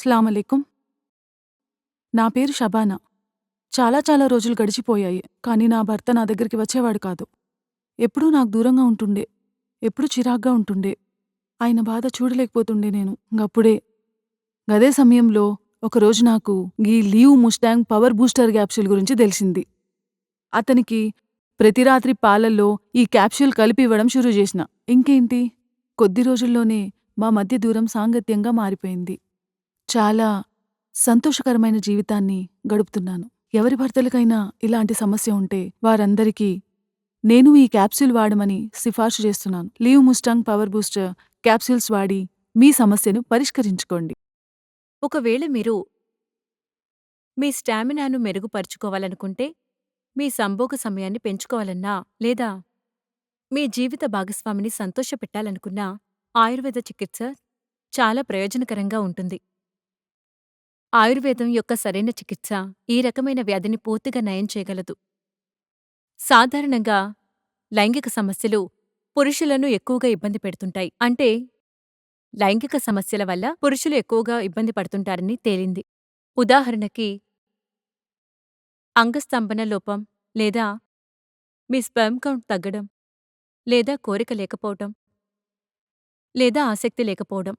స్లామలేకుం నా పేరు షబానా. చాలా చాలా రోజులు గడిచిపోయాయి కానీ నా భర్త నా దగ్గరికి వచ్చేవాడు కాదు. ఎప్పుడూ నాకు దూరంగా ఉంటుండే ఎప్పుడూ చిరాగ్గా ఉంటుండే. ఆయన బాధ చూడలేకపోతుండే నేను గప్పుడే గదే సమయంలో ఒకరోజు నాకు ఈ Leeve Mustang power booster capsule గురించి తెలిసింది. అతనికి ప్రతి రాత్రి పాలల్లో ఈ క్యాప్సూల్ కలిపి ఇవ్వడం షురూ చేసిన. ఇంకేంటి? కొద్ది రోజుల్లోనే మా మధ్య దూరం సాంగత్యంగా మారిపోయింది. చాలా సంతోషకరమైన జీవితాన్ని గడుపుతున్నాను. ఎవరి భర్తలకైనా ఇలాంటి సమస్య ఉంటే వారందరికీ నేను ఈ క్యాప్సూల్ వాడమని సిఫార్సు చేస్తున్నాను. Leeve Mustang power booster capsules వాడి మీ సమస్యను పరిష్కరించుకోండి. ఒకవేళ మీరు మీ స్టామినాను మెరుగుపరుచుకోవాలనుకుంటే మీ సంభోగ సమయాన్ని పెంచుకోవాలన్నా లేదా మీ జీవిత భాగస్వామిని సంతోషపెట్టాలనుకున్నా ఆయుర్వేద చికిత్స చాలా ప్రయోజనకరంగా ఉంటుంది. ఆయుర్వేదం యొక్క సరైన చికిత్స ఈ రకమైన వ్యాధిని పూర్తిగా నయం చేయగలదు. సాధారణంగా లైంగిక సమస్యలు పురుషులను ఎక్కువగా ఇబ్బంది పెడుతుంటాయి. అంటే లైంగిక సమస్యల వల్ల పురుషులు ఎక్కువగా ఇబ్బంది పడుతుంటారని తేలింది. ఉదాహరణకి అంగస్తంభన లోపం లేదా మీ స్పెర్మ్ కౌంట్ తగ్గడం లేదా కోరిక లేకపోవటం లేదా ఆసక్తి లేకపోవడం.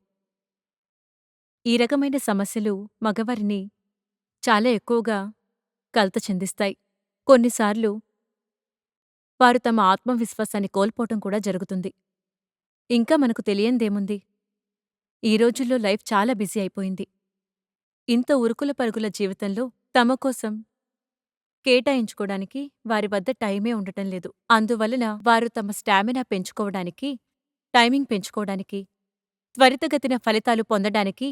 ఈ రకమైన సమస్యలు మగవారిని చాలా ఎక్కువగా కలత చెందిస్తాయి. కొన్నిసార్లు వారు తమ ఆత్మవిశ్వాసాన్ని కోల్పోవటం కూడా జరుగుతుంది. ఇంకా మనకు తెలియందేముంది? ఈ రోజుల్లో లైఫ్ చాలా బిజీ అయిపోయింది. ఇంత ఉరుకుల పరుగుల జీవితంలో తమ కోసం కేటాయించుకోవడానికి వారి వద్ద టైమే ఉండటం లేదు. అందువలన వారు తమ స్టామినా పెంచుకోవడానికి టైమింగ్ పెంచుకోవడానికి త్వరితగతిన ఫలితాలు పొందడానికి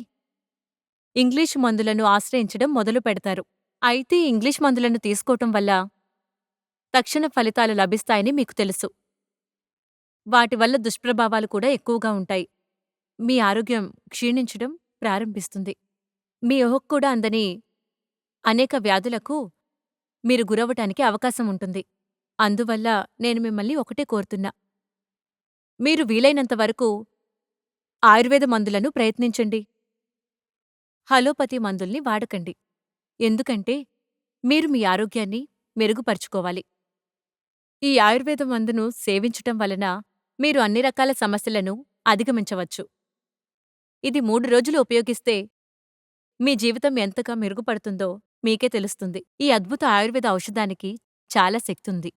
ఇంగ్లీష్ మందులను ఆశ్రయించడం మొదలు పెడతారు. అయితే ఇంగ్లీష్ మందులను తీసుకోవటం వల్ల తక్షణ ఫలితాలు లభిస్తాయని మీకు తెలుసు. వాటి వల్ల దుష్ప్రభావాలు కూడా ఎక్కువగా ఉంటాయి. మీ ఆరోగ్యం క్షీణించడం ప్రారంభిస్తుంది. మీ ఊహకు కూడా అందని అనేక వ్యాధులకు మీరు గురవటానికి అవకాశం ఉంటుంది. అందువల్ల నేను మిమ్మల్ని ఒకటే కోరుతున్నా. మీరు వీలైనంత వరకు ఆయుర్వేద మందులను ప్రయత్నించండి. హలోపతి మందుల్ని వాడకండి. ఎందుకంటే మీరు మీ ఆరోగ్యాన్ని మెరుగుపరుచుకోవాలి. ఈ ఆయుర్వేద మందును సేవించటం వలన మీరు అన్ని రకాల సమస్యలను అధిగమించవచ్చు. ఇది మూడు రోజులు ఉపయోగిస్తే మీ జీవితం ఎంతగా మెరుగుపడుతుందో మీకే తెలుస్తుంది. ఈ అద్భుత ఆయుర్వేద ఔషధానికి చాలా శక్తుంది.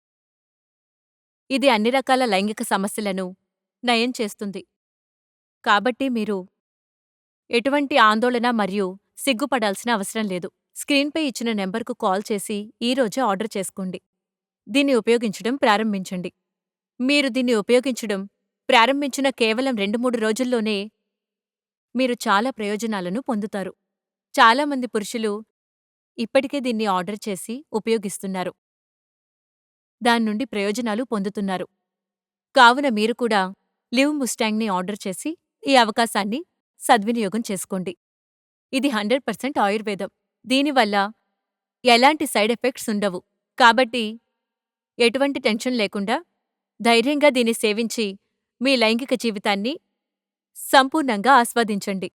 ఇది అన్ని రకాల లైంగిక సమస్యలను నయం చేస్తుంది. కాబట్టి మీరు ఎటువంటి ఆందోళన మరియు సిగ్గుపడాల్సిన అవసరం లేదు. స్క్రీన్పై ఇచ్చిన నెంబర్కు కాల్ చేసి ఈరోజే ఆర్డర్ చేసుకోండి. దీన్ని ఉపయోగించడం ప్రారంభించండి. మీరు దీన్ని ఉపయోగించడం ప్రారంభించిన కేవలం రెండు మూడు రోజుల్లోనే మీరు చాలా ప్రయోజనాలను పొందుతారు. చాలామంది పురుషులు ఇప్పటికే దీన్ని ఆర్డర్ చేసి ఉపయోగిస్తున్నారు. దాన్నుండి ప్రయోజనాలు పొందుతున్నారు. కావున మీరు కూడా లివ్ ముస్టాంగ్ని ఆర్డర్ చేసి ఈ అవకాశాన్ని సద్వినియోగం చేసుకోండి. ఇది హండ్రెడ్ పర్సెంట్ ఆయుర్వేదం. దీనివల్ల ఎలాంటి సైడ్ ఎఫెక్ట్స్ ఉండవు. కాబట్టి ఎటువంటి టెన్షన్ లేకుండా ధైర్యంగా దీన్ని సేవించి మీ లైంగిక జీవితాన్ని సంపూర్ణంగా ఆస్వాదించండి.